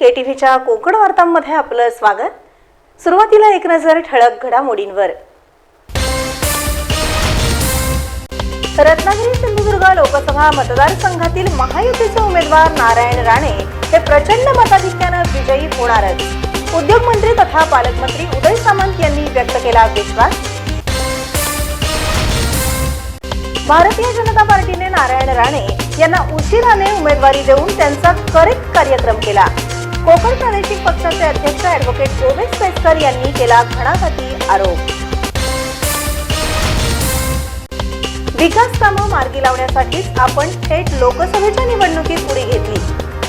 के T व्हीच्या कोकण वार्तांमध्ये आपलं स्वागत. सुरुवातीला एक नजर ठळक घडामोडींवर. रत्नागिरी सिंधुदुर्ग लोकसभा मतदारसंघातील महायुतीचे उमेदवार नारायण राणे हे प्रचंड मताधिक्यानं विजयी होणारच. उद्योगमंत्री तथा पालकमंत्री उदय सामंत यांनी व्यक्त केला विश्वास. भारतीय जनता पार्टीने नारायण राणे यांना उशिराने उमेदवारी देऊन त्यांचा करेक्ट कार्यक्रम केला. कोकण प्रादेशिक पक्षाचे अध्यक्ष ऍडव्होकेट गोविंद पेसकर यांनी केला घणाघाती आरोप. विकास कामं मार्गी लावण्यासाठीच आपण थेट लोकसभेच्या निवडणुकीत पुढे घेतली.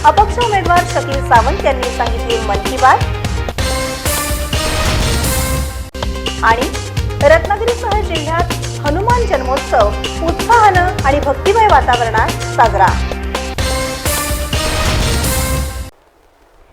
अपक्ष उमेदवार शकील सावंत यांनी सांगितली मन की बात. आणि रत्नागिरीसह जिल्ह्यात हनुमान जन्मोत्सव उत्साहानं आणि भक्तिमय वातावरणात साजरा.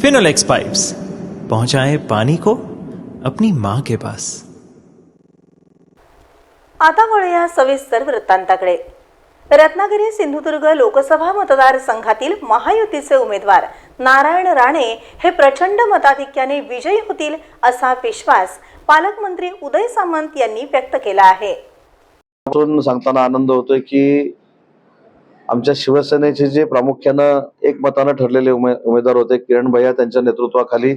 फिनोलेक्स पाइप्स पहुंचाए पानी को अपनी माँ के पास। आता वळूया सविस्तर वृत्तांताकडे. रत्नागिरी सिंधुदुर्ग लोकसभा मतदारसंघातील महायुतीचे उमेदवार नारायण राणे हे प्रचंड मताधिक्याने विजयी होतील असा विश्वास पालकमंत्री उदय सामंत यांनी व्यक्त केला आहे. सांगताना आनंद होतोय की आमच्या शिवसेनेचे जे प्रामुख्यानं एकमतानं ठरलेले उमे उमेदवार होते किरण भैया त्यांच्या नेतृत्वाखाली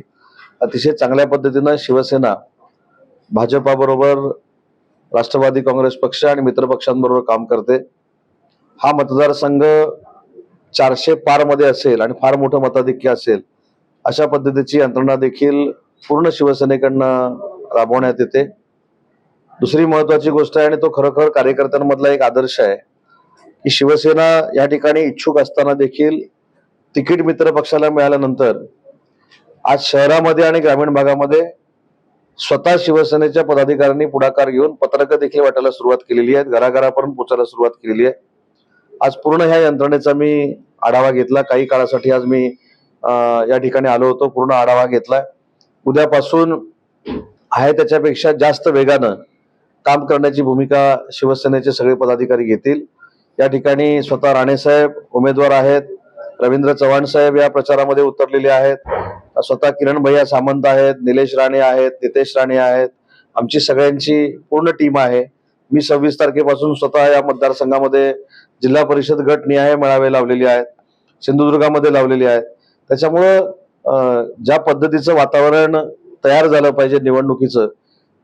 अतिशय चांगल्या पद्धतीनं शिवसेना भाजपाबरोबर राष्ट्रवादी काँग्रेस पक्ष आणि मित्र पक्षांबरोबर काम करते. हा मतदारसंघ चारशे पारमध्ये असेल आणि फार मोठं मताधिक्य असेल अशा पद्धतीची यंत्रणा देखील पूर्ण शिवसेनेकडनं राबवण्यात येते. दुसरी महत्वाची गोष्ट आहे आणि तो खरोखर कार्यकर्त्यांमधला एक आदर्श आहे. की शिवसेना या ठिकाणी इच्छुक असताना देखील तिकीट मित्र पक्षाला मिळाल्यानंतर आज शहरामध्ये आणि ग्रामीण भागामध्ये स्वतः शिवसेनेच्या पदाधिकाऱ्यांनी पुढाकार घेऊन पत्रकं देखील वाटायला सुरुवात केलेली आहेत. घराघरापर्यंत पोचायला सुरुवात केलेली आहे. आज पूर्ण ह्या यंत्रणेचा मी आढावा घेतला. काही काळासाठी आज मी या ठिकाणी आलो होतो. पूर्ण आढावा घेतला. उद्यापासून आहे त्याच्यापेक्षा जास्त वेगानं काम करण्याची भूमिका शिवसेनेचे सगळे पदाधिकारी घेतील. या ठिकाणी स्वतः राणेसाहेब उमेदवार आहेत रवींद्र चव्हाण साहेब या प्रचारामध्ये उतरलेले आहेत स्वतः किरण भैया सामंत आहेत निलेश राणे आहेत नितेश राणे आहेत आमची सगळ्यांची पूर्ण टीम आहे. मी सव्वीस तारखेपासून स्वतः या मतदारसंघामध्ये जिल्हा परिषद गट निहाय मेळावे लावलेले आहेत सिंधुदुर्गामध्ये लावलेले आहेत. त्याच्यामुळं ज्या पद्धतीचं वातावरण तयार झालं पाहिजे निवडणुकीचं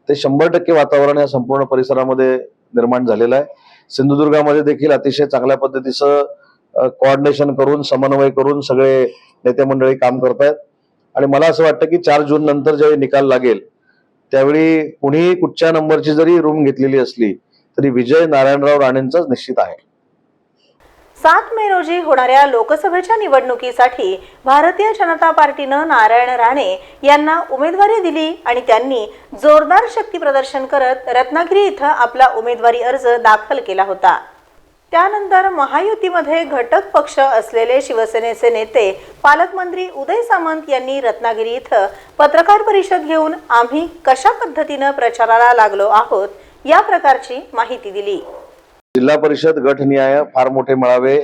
ते शंभर टक्के वातावरण या संपूर्ण परिसरामध्ये निर्माण झालेलं आहे. सिंधुदुर्गामध्ये देखील अतिशय चांगल्या पद्धतीचं कोऑर्डिनेशन करून समन्वय करून सगळे नेते मंडळी काम करतायत. आणि मला असं वाटतं की चार जून नंतर ज्यावेळी निकाल लागेल त्यावेळी कुणीही कुठच्या नंबरची जरी रूम घेतलेली असली तरी विजय नारायणराव राणेंचाच निश्चित आहे. सात मे रोजी होणाऱ्या लोकसभेच्या निवडणुकीसाठी भारतीय जनता पार्टीनं नारायण राणे यांना उमेदवारी दिली आणि त्यांनी जोरदार शक्ती प्रदर्शन करत रत्नागिरी इथं आपला उमेदवारी अर्ज दाखल केला होता. त्यानंतर महायुतीमध्ये घटक पक्ष असलेले शिवसेनेचे नेते पालकमंत्री उदय सामंत यांनी रत्नागिरी इथं पत्रकार परिषद घेऊन आम्ही कशा पद्धतीनं प्रचाराला लागलो आहोत या प्रकारची माहिती दिली. जिल्हा परिषद गटनिहाय फार मोठे मेळावे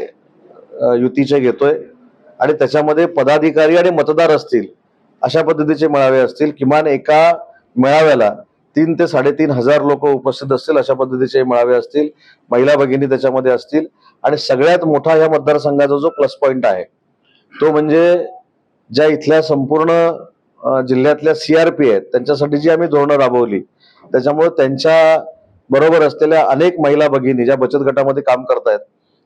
युतीचे घेतोय आणि त्याच्यामध्ये पदाधिकारी आणि मतदार असतील अशा पद्धतीचे मेळावे असतील. किमान एका मेळाव्याला तीन ते साडेतीन हजार लोक उपस्थित असतील अशा पद्धतीचे मेळावे असतील. महिला भगिनी त्याच्यामध्ये असतील. आणि सगळ्यात मोठा या मतदारसंघाचा जो प्लस पॉईंट आहे तो म्हणजे ज्या इथल्या संपूर्ण जिल्ह्यातल्या सीआरपी आहेत त्यांच्यासाठी जी आम्ही धोरणं राबवली त्याच्यामुळे त्यांच्या बरोबर असलेल्या अनेक महिला भगिनी ज्या बचत गटामध्ये काम करतायत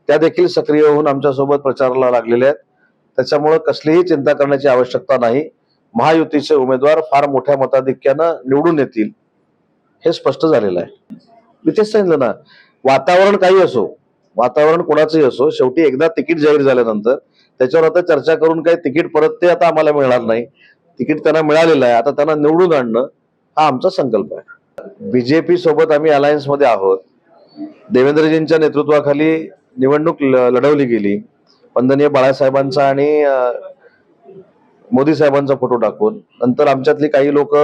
त्या देखील सक्रिय होऊन आमच्यासोबत प्रचाराला लागलेल्या आहेत. त्याच्यामुळे कसलीही चिंता करण्याची आवश्यकता नाही. महायुतीचे उमेदवार फार मोठ्या मताधिक्यानं निवडून येतील हे स्पष्ट झालेलं आहे. मी तेच सांगितलं ना वातावरण काही असो वातावरण कोणाचंही असो शेवटी एकदा तिकीट जाहीर झाल्यानंतर त्याच्यावर आता चर्चा करून काही तिकीट परत ते आता आम्हाला मिळणार नाही. तिकीट त्यांना मिळालेलं आहे आता त्यांना निवडून आणणं हा आमचा संकल्प आहे. बीजेपी सोबत आम्ही अलायन्समध्ये आहोत. देवेंद्रजींच्या नेतृत्वाखाली निवडणूक ल- लढवली गेली. वंदनीय बाळासाहेबांचा आणि मोदी साहेबांचा फोटो टाकून. नंतर आमच्यातली काही लोक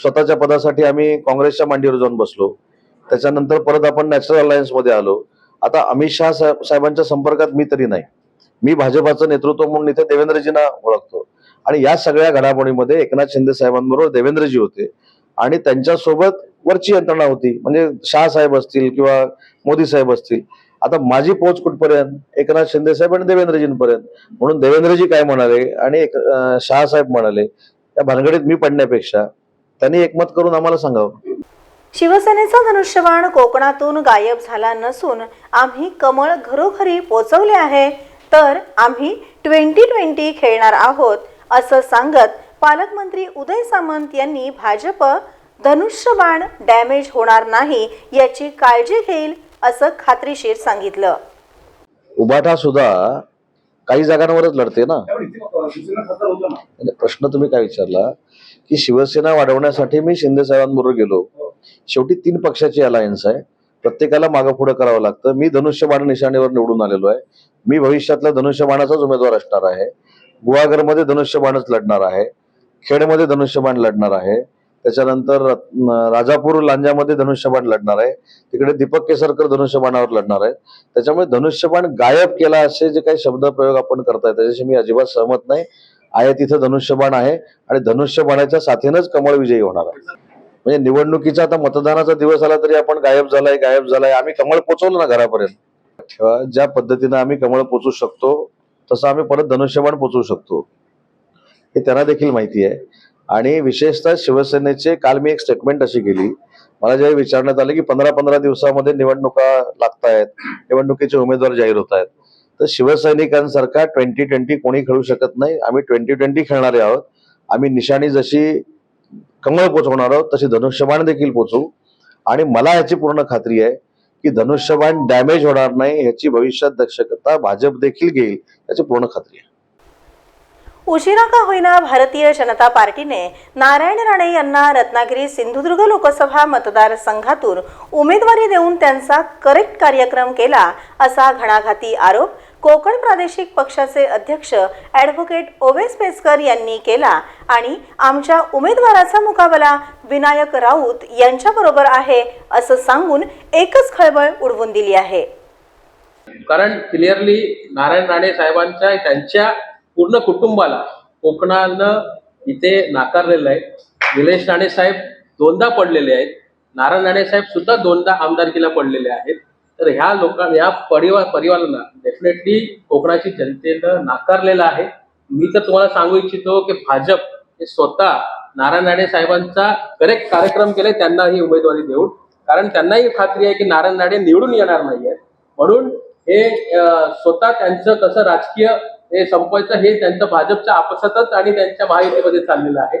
स्वतःच्या पदासाठी आम्ही काँग्रेसच्या मांडीवर जाऊन बसलो. त्याच्यानंतर परत आपण नॅचरल अलायन्समध्ये आलो. आता अमित शहा साहेब- साहेबांच्या संपर्कात मी तरी नाही. मी भाजपाचं नेतृत्व म्हणून इथे देवेंद्रजींना ओळखतो. आणि या सगळ्या घडामोडीमध्ये एकनाथ शिंदे साहेबांबरोबर देवेंद्रजी होते. आणि त्यांच्यासोबत वरची यंत्रणा होती. म्हणजे शाह साहेब असतील किंवा मोदी साहेब असतील. आता माझी पोच कुठपर्यंत? एकनाथ शिंदे साहेब आणि देवेंद्रजींपर्यंत. म्हणून देवेंद्रजी काय म्हणाले आणि एक शहासाहेब साहेब म्हणाले त्या भानगडीत मी पडण्यापेक्षा त्यांनी एकमत करून आम्हाला सांगावं. शिवसेनेचा धनुष्यबाण कोकणातून गायब झाला नसून आम्ही कमळ घरोघरी पोचवले आहे तर आम्ही ट्वेंटी ट्वेंटी खेळणार आहोत असं सांगत पालकमंत्री उदय सामंत यांनी भाजप धनुष्यबाण डॅमेज होणार नाही याची काळजी घेईल असं खात्रीशीर सांगितलं. उबाठा सुद्धा काही जागांवरच लढते ना? प्रश्न तुम्ही काय विचारला? की शिवसेना वाढवण्यासाठी मी शिंदे साहेबांबरोबर गेलो. शेवटी तीन पक्षाची अलायन्स आहे. प्रत्येकाला मागं पुढे करावं लागतं. मी धनुष्यबाण निशाणीवर निवडून आलेलो आहे. मी भविष्यातला धनुष्यबाणाचाच उमेदवार असणार आहे. गुहागरमध्ये धनुष्यबाणच लढणार आहे. खेडमध्ये धनुष्यबाण लढणार आहे. त्याच्यानंतर राजापूर लांजामध्ये धनुष्यबाण लढणार आहे. तिकडे दीपक केसरकर धनुष्यबाणावर लढणार आहे. त्याच्यामुळे धनुष्यबाण गायब केला असे जे काही शब्दप्रयोग आपण करताय त्याच्याशी मी अजिबात सहमत नाही. आहे तिथं धनुष्यबाण आहे आणि धनुष्यबाणाच्या साथीनंच कमळ विजयी होणार आहे. म्हणजे निवडणुकीचा आता मतदानाचा दिवस आला तरी आपण गायब झालाय गायब झालाय. आम्ही कमळ पोचवलं ना घरापर्यंत. ठेवा ज्या पद्धतीनं आम्ही कमळ पोचू शकतो तसं आम्ही परत धनुष्यबाण पोचवू शकतो. हे त्यांना देखील माहिती आहे. आणि विशेषतः शिवसेनेचे काल मी एक स्टेटमेंट अशी केली. मला ज्यावेळी विचारण्यात आलं की पंधरा पंधरा दिवसामध्ये निवडणुका लागतायत निवडणुकीचे उमेदवार जाहीर होत आहेत तर शिवसैनिकांसारखा ट्वेंटी ट्वेंटी कोणी खेळू शकत नाही. आम्ही ट्वेंटी ट्वेंटी खेळणारे आहोत. आम्ही निशाणी जशी कमळ पोचवणार आहोत तशी धनुष्यबाण देखील पोचवू आणि मला याची पूर्ण खात्री आहे की धनुष्यबाण डॅमेज होणार नाही याची भविष्यात दक्षता भाजप देखील घेईल याची पूर्ण खात्री आहे. उशिरा का होईना भारतीय जनता पार्टीने नारायण राणे यांना रत्नागिरी सिंधुदुर्ग लोकसभा मतदारसंघातून उमेदवारी देऊन त्यांचा करेक्ट कार्यक्रम केला असा घणाघाती आरोप कोकण प्रादेशिक पक्षाचे अध्यक्ष ॲडव्होकेट ओवेस पेसकर यांनी केला आणि आमच्या उमेदवाराचा मुकाबला विनायक राऊत यांच्याबरोबर आहे असं सांगून एकच खळबळ उडवून दिली आहे. कारण क्लिअरली नारायण राणे साहेबांच्या त्यांच्या पूर्ण कुटुंबाला कोकणानं इथे नाकारलेलं आहे. निलेश राणे साहेब दोनदा पडलेले आहेत. नारायण राणे साहेब सुद्धा दोनदा आमदारकीला पडलेले आहेत. तर ह्या लोकांना या परिवार परिवारांना डेफिनेटली कोकणाची जनतेनं नाकारलेलं आहे. मी तर तुम्हाला सांगू इच्छितो की भाजप हे स्वतः नारायण राणे साहेबांचा करेक्ट कार्यक्रम केले त्यांना ही उमेदवारी देऊन. कारण त्यांनाही खात्री आहे की नारायण राणे निवडून येणार नाही आहेत म्हणून हे स्वतः त्यांचं कसं राजकीय हे संपवायचं हे त्यांचं भाजपच्या आपसातच आणि त्यांच्या महायुतीमध्ये चाललेलं आहे.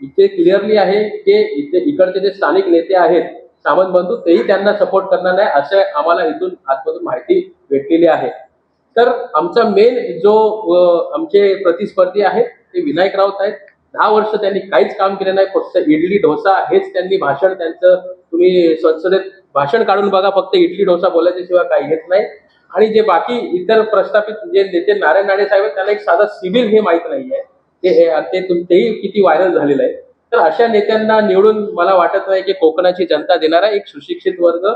इथे क्लिअरली आहे की इथे इकडचे जे स्थानिक नेते आहेत सामंत बंधू तेही त्यांना सपोर्ट करणार नाही असं आम्हाला इथून आतमधून माहिती भेटलेली आहे. तर आमचा मेन जो आमचे प्रतिस्पर्धी आहेत ते विनायक राऊत आहेत. दहा वर्ष त्यांनी काहीच काम केलं नाही फक्त इडली डोसा हेच त्यांनी भाषण त्यांचं तुम्ही संसदेत भाषण काढून बघा फक्त इडली डोसा बोलायच्या शिवाय काही हेच नाही. आणि जे बाकी इतर प्रस्थापित जे नेते नारायण राणे साहेब त्यांना एक साधा सिबिल हे माहीत नाही आहे ते हे- ते तेही किती व्हायरल झालेलं आहे. तर अशा नेत्यांना निवडून मला वाटत नाही की कोकणाची जनता देणारा एक सुशिक्षित वर्ग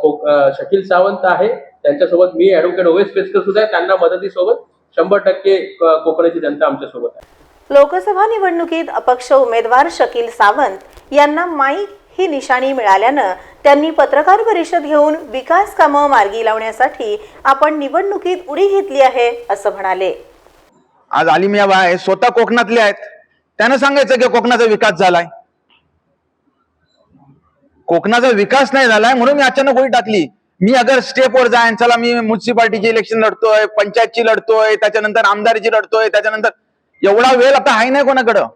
कोक- शकील सावंत आहे. त्यांच्यासोबत मी ऍडव्होकेट ओवेस पेसकर सुद्धा आहे. त्यांना मदतीसोबत शंभर टक्के कोकणाची जनता आमच्यासोबत आहे. लोकसभा निवडणुकीत अपक्ष उमेदवार शकील सावंत यांना माईक ही निशाणी मिळाल्यानं त्यांनी पत्रकार परिषद घेऊन विकास कामं मार्गी लावण्यासाठी आपण निवडणुकीत उडी घेतली आहे असं म्हणाले. आज आलिमिया बाय स्वतः कोकणातले आहेत. त्यानं सांगायचं की कोकणाचा विकास झालाय. कोकणाचा विकास नाही झालाय म्हणून मी अचानक उडी टाकली. मी अगर स्टेपवर जाईन चला मी म्युन्सिपाल्टीची इलेक्शन लढतोय पंचायतची लढतोय त्याच्यानंतर आमदारीची लढतोय त्याच्यानंतर एवढा वेळ आता आहे नाही कोणाकडं?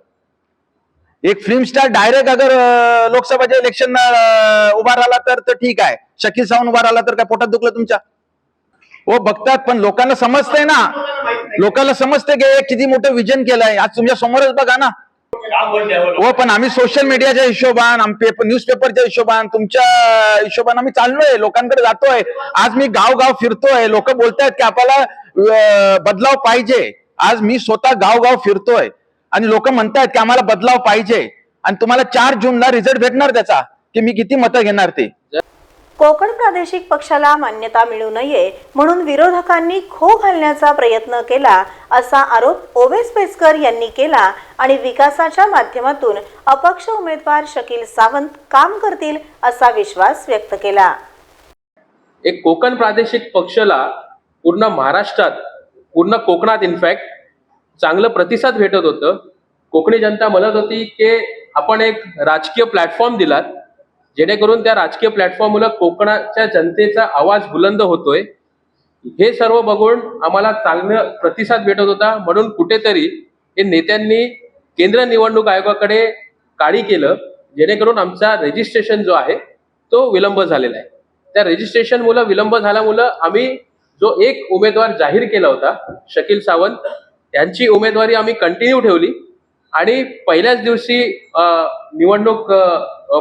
एक फिल्म स्टार डायरेक्ट अगर अं, लोकसभाच्या इलेक्शन उभा राहिला तर ठीक आहे. शकील सावंत उभा राहिला तर काय पोटात दुखलं तुमच्या? हो बघतात पण लोकांना समजतंय ना. लोकांना समजतंय की किती मोठं विजन केलंय. आज तुमच्या समोरच बघा ना. हो पण आम्ही सोशल मीडियाच्या हिशोबान न्यूज पेपरच्या हिशोबान तुमच्या हिशोबान आम्ही चाललोय. लोकांकडे जातोय. आज मी गाव गाव फिरतोय. लोक बोलतायत की आपल्याला बदलाव पाहिजे. आज मी स्वतः गाव गाव फिरतोय. आणि लोक म्हणतायत की आम्हाला बदलाव पाहिजे. आणि तुम्हाला चार जूनला रिझल्ट भेटणार त्याचा की मी किती मतं घेणार ते? कोकण प्रादेशिक पक्षाला मान्यता मिळू नये म्हणून विरोधकांनी खो घालण्याचा प्रयत्न केला असा आरोप ओवेस पेसकर यांनी केला आणि विकासाच्या माध्यमातून अपक्ष उमेदवार शकील सावंत काम करतील असा विश्वास व्यक्त केला. एक कोकण प्रादेशिक पक्षाला पूर्ण महाराष्ट्रात पूर्ण कोकणात इनफॅक्ट चांगलं प्रतिसाद भेटत होतं. कोकणी जनता म्हणत होती की आपण एक राजकीय प्लॅटफॉर्म दिलात जेणेकरून त्या राजकीय प्लॅटफॉर्ममुळे कोकणाच्या जनतेचा आवाज बुलंद होतोय. हे सर्व बघून आम्हाला चांगलं प्रतिसाद भेटत होता. म्हणून कुठेतरी हे नेत्यांनी केंद्र निवडणूक आयोगाकडे काळी केलं जेणेकरून आमचा रजिस्ट्रेशन जो आहे तो विलंब झालेला आहे. त्या रजिस्ट्रेशनमुळं विलंब झाल्यामुळं आम्ही जो एक उमेदवार जाहीर केला होता शकील सावंत यांची उमेदवारी आम्ही कंटिन्यू ठेवली. आणि पहिल्याच दिवशी निवडणूक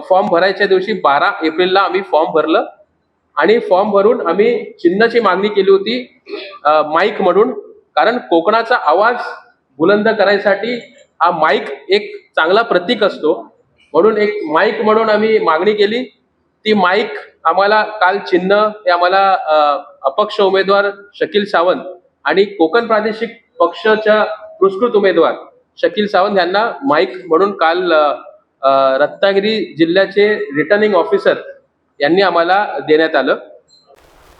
फॉर्म भरायच्या दिवशी बारा एप्रिलला आम्ही फॉर्म भरलं. आणि फॉर्म भरून आम्ही चिन्हाची मागणी केली होती माईक म्हणून कारण कोकणाचा आवाज बुलंद करायसाठी हा माईक एक चांगला प्रतीक असतो. म्हणून एक माईक म्हणून आम्ही मागणी केली. ती माईक आम्हाला काल चिन्ह हे आम्हाला अपक्ष उमेदवार शकील सावंत आणि कोकण प्रादेशिक पक्षाच्या पुरस्कृत उमेदवार. शकील सावंत यांना माईक म्हणून काल रत्नागिरी जिल्ह्याचे रिटर्निंग ऑफिसर यांनी आम्हाला देण्यात आलं.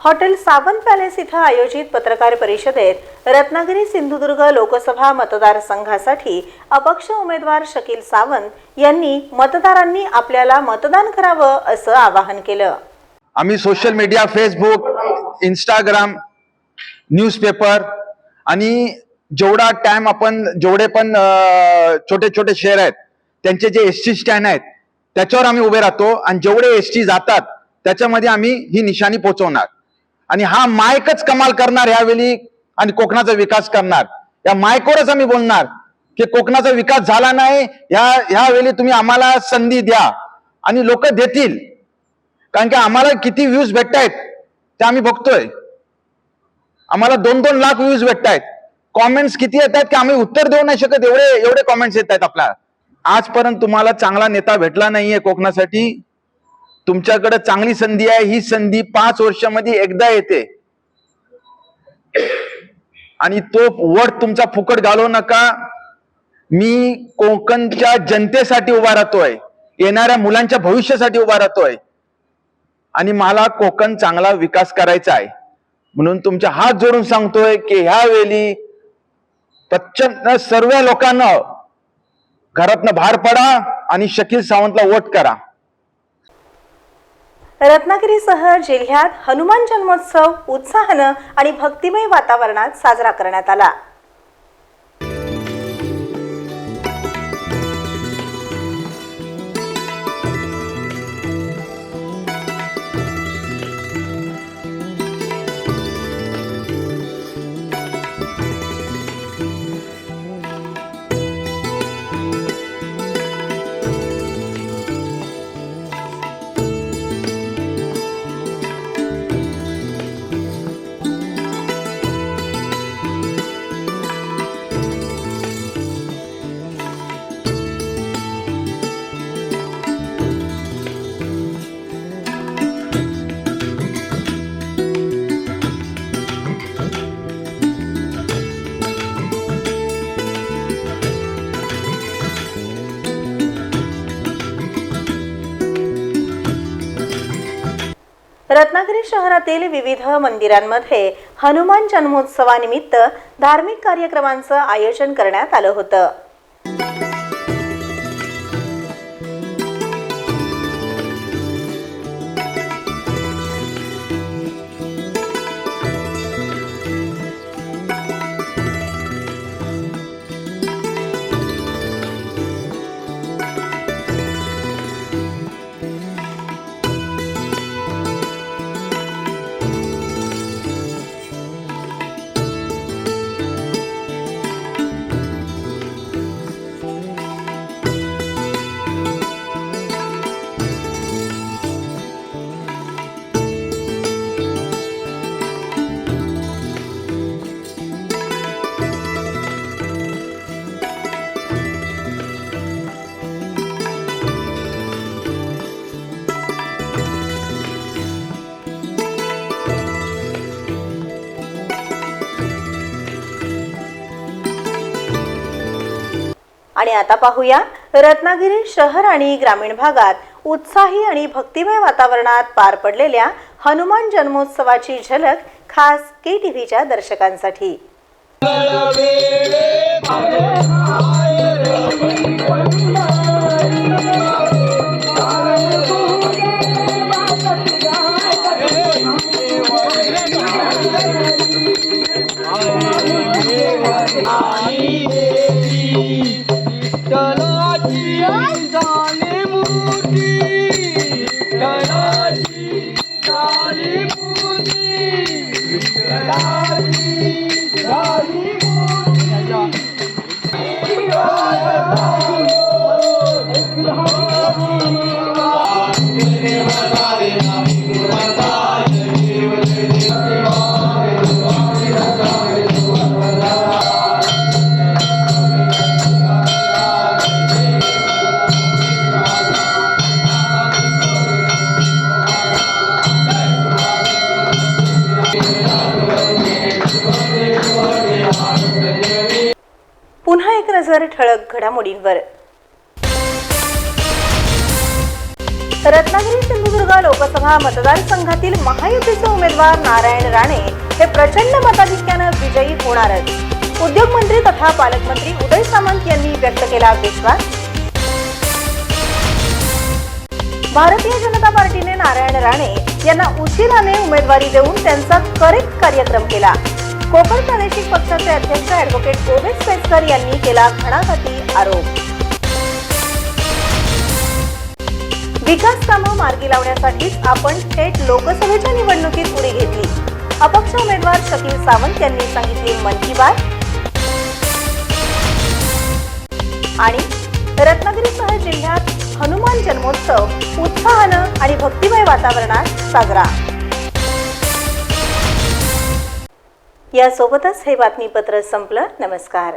हॉटेल सावंत पॅलेस इथं आयोजित पत्रकार परिषदेत रत्नागिरी सिंधुदुर्ग लोकसभा मतदारसंघासाठी अपक्ष उमेदवार शकील सावंत यांनी मतदारांनी आपल्याला मतदान करावं असं आवाहन केलं. आम्ही social media Facebook Instagram newspaper आणि जेवढा टाइम आपण जेवढे पण छोटे छोटे शहर आहेत त्यांचे जे एस टी स्टँड आहेत त्याच्यावर आम्ही उभे राहतो आणि जेवढे एस टी जातात त्याच्यामध्ये आम्ही ही निशाणी पोहोचवणार आणि हा मायकच कमाल करणार यावेळी आणि कोकणाचा विकास करणार. या मायकवरच आम्ही बोलणार की कोकणाचा विकास झाला नाही या ह्यावेळी तुम्ही आम्हाला संधी द्या. आणि लोक देतील. कारण की आम्हाला किती व्ह्यूज भेटतायत ते आम्ही बघतोय. आम्हाला दोन दोन लाख व्ह्यूज भेटतायत. कॉमेंट्स किती येत आहेत की आम्ही उत्तर देऊ नाही शकत? एवढे एवढे कॉमेंट्स येत आहेत आपल्याला आजपर्यंत तुम्हाला चांगला नेता भेटला नाहीये कोकणासाठी. तुमच्याकडे चांगली संधी आहे ही संधी पाच वर्षामध्ये एकदा येते. आणि तो वट तुमचा फुकट घालवू नका. मी कोकणच्या जनतेसाठी उभा राहतोय. येणाऱ्या मुलांच्या भविष्यासाठी उभा राहतोय. आणि मला कोकण चांगला विकास करायचा आहे. म्हणून तुमच्या हात जोडून सांगतोय की ह्यावेळी प्रचंड सर्व लोकांना घरातनं बाहेर पडा आणि शकील सावंतला वोट करा. रत्नागिरीसह जिल्ह्यात हनुमान जन्मोत्सव उत्साहानं आणि भक्तिमय वातावरणात साजरा करण्यात आला. शहरातील विविध मंदिरांमध्ये हनुमान जन्मोत्सवानिमित्त धार्मिक कार्यक्रमांचं आयोजन करण्यात आलं होतं. आता पाहूया. रत्नागिरी शहर आणि ग्रामीण भागात उत्साही आणि भक्तिमय वातावरणात पार पडलेल्या हनुमान जन्मोत्सवाची झलक खास के टीव्हीच्या दर्शकांसाठी. आई पुन्हा एक नजर ठळक घडामोडींवर. रत्नागिरी विधानसभा लोकसभा मतदारसंघातील महायुतीचे उमेदवार नारायण राणे हे प्रचंड मताधिक्यानं विजयी होणारच. उद्योगमंत्री तथा पालकमंत्री उदय सामंत यांनी व्यक्त केला विश्वास. भारतीय जनता पार्टीने नारायण राणे यांना उशिराने उमेदवारी देऊन त्यांचा करेक्ट कार्यक्रम केला. कोकण प्रादेशिक पक्षाचे अध्यक्ष अॅडव्होकेट गोविंद पेसकर यांनी केला घणाघाती आरोप. विकास कामं मार्गी लावण्यासाठीच आपण थेट लोकसभेच्या निवडणुकीत उडी घेतली. अपक्ष उमेदवार शकील सावंत यांनी सांगितली मन की बात. आणि रत्नागिरीसह जिल्ह्यात हनुमान जन्मोत्सव उत्साहानं आणि भक्तिमय वातावरणात साजरा. यासोबतच हे बातमीपत्र संपलं. नमस्कार.